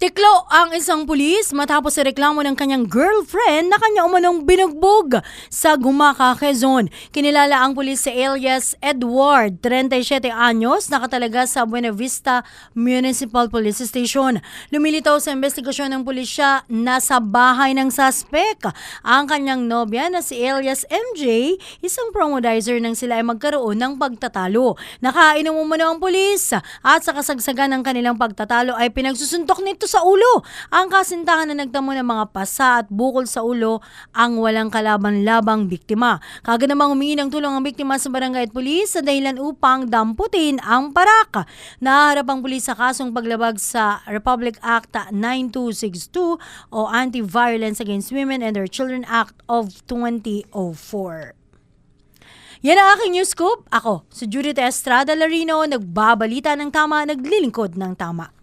Tiklo ang isang pulis matapos sa reklamo ng kanyang girlfriend na kanya umanong binugbog sa Gumaca, Quezon. Kinilala ang pulis sa alias Edward, 37 anyos, nakatalaga sa Buena Vista Municipal Police Station. Lumilitaw sa investigasyon ng pulisya na sa bahay ng suspect ang kanyang nobya na si alias MJ, isang promodizer nang sila ay magkaroon ng pagtatalo. Nakainom umano ang pulis at sa kasagsagan ng kanilang pagtatalo ay pinagsusuntok nito sa ulo. Ang kasintahan na nagtamo ng mga pasa at bukol sa ulo ang walang kalaban-labang biktima. Kaga namang humingi ng tulong ang biktima sa barangay at pulis sa dahilan upang damputin ang parak. Naharap ang pulis sa kasong paglabag sa Republic Act 9262 o Anti-Violence Against Women and Their Children Act of 2004. Yan ang aking news scoop. Ako, si Judith Estrada Larino, nagbabalita ng tama, naglilingkod ng tama.